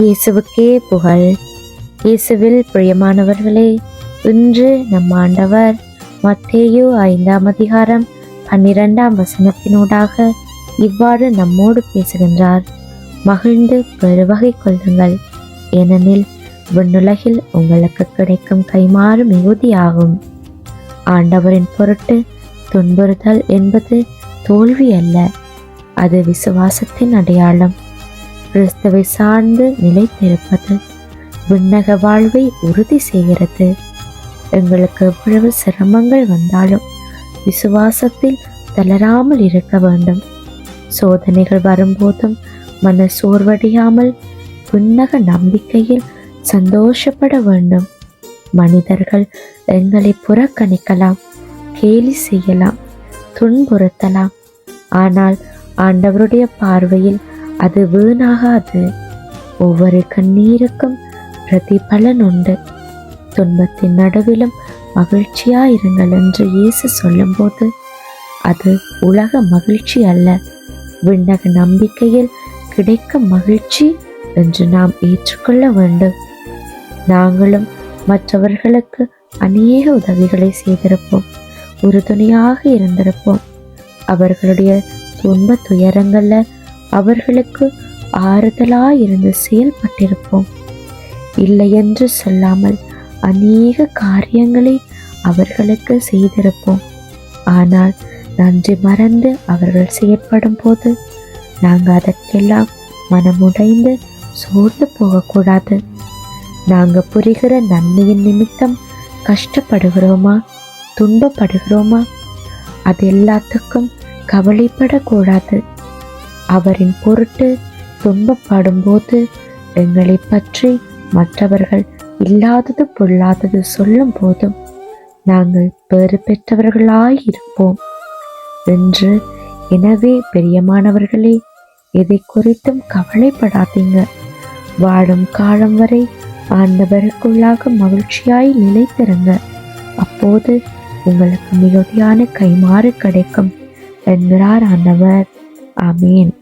இயேசுவுக்கே புகழ். இயேசுவில் பிரியமானவர்களே இன்று நம் ஆண்டவர் மத்தேயு ஐந்தாம் அதிகாரம் பன்னிரெண்டாம் வசனத்தினூடாக இவ்வாறு நம்மோடு பேசுகின்றார். மகிழ்ந்து பெருவகை கொள்ளுங்கள். ஏனெனில் விண்ணுலகில் உங்களுக்கு கிடைக்கும் கைமாறு மிகுதியாகும். ஆண்டவரின் பொருட்டு துன்புறுதல் என்பது தோல்வி அல்ல அது விசுவாசத்தின் அடையாளம். கிறிஸ்துவை சார்ந்து நிலைத்திருப்பது விண்ணக வாழ்வை உறுதி செய்கிறது. எங்களுக்கு எவ்வளவு சிரமங்கள் வந்தாலும் விசுவாசத்தில் தளராமல் இருக்க வேண்டும். சோதனைகள் வரும்போதும் மன சோர்வடையாமல் விண்ணக நம்பிக்கையில் சந்தோஷப்பட வேண்டும். மனிதர்கள் எங்களை புறக்கணிக்கலாம் கேலி செய்யலாம் துன்புறுத்தலாம். ஆனால் ஆண்டவருடைய பார்வையில் அது வீணாகாது. ஒவ்வொரு கண்ணீருக்கும் பிரதிபலன் உண்டு துன்பத்தின் நடுவிலும் மகிழ்ச்சியாயிருங்கள் என்று இயேசு சொல்லும்போது அது உலக மகிழ்ச்சி அல்ல. விண்ணக நம்பிக்கையில் கிடைக்கும் மகிழ்ச்சி என்று நாம் ஏற்றுக்கொள்ள வேண்டும். நாங்களும் மற்றவர்களுக்கு அநேக உதவிகளை செய்திருப்போம். உறுதுணையாக இருந்திருப்போம். அவர்களுடைய துன்ப துயரங்களில் அவர்களுக்கு ஆறுதலாயிருந்து செயல்பட்டிருப்போம். இல்லையென்று சொல்லாமல் அநேக காரியங்களை அவர்களுக்கு செய்திருப்போம். ஆனால் நன்றி மறந்து அவர்கள் செயற்படும் போது நாங்கள் அதற்கெல்லாம் மனமுடைந்து சோர்ந்து போகக்கூடாது. நாங்கள் புரிகிற நன்மையின் நிமித்தம் கஷ்டப்படுகிறோமா? துன்பப்படுகிறோமா? அது எல்லாத்துக்கும் கவலைப்படக்கூடாது. அவரின் பொருட்டு துன்பப்படும் போது எங்களை பற்றி மற்றவர்கள் இல்லாதது பொல்லாதது சொல்லும் போதும் நாங்கள் பேறு பெற்றவர்களாயிருப்போம். என்று எனவே பெரியமானவர்களே எதை குறித்தும் கவலைப்படாதீங்க. வாழும் காலம் வரை ஆண்டவருக்குள்ளாக மகிழ்ச்சியாய் நிலைத்திருங்க. அப்போது உங்களுக்கு மிகுதியான கைமாறு கிடைக்கும் என்கிறார் ஆண்டவர். Amin.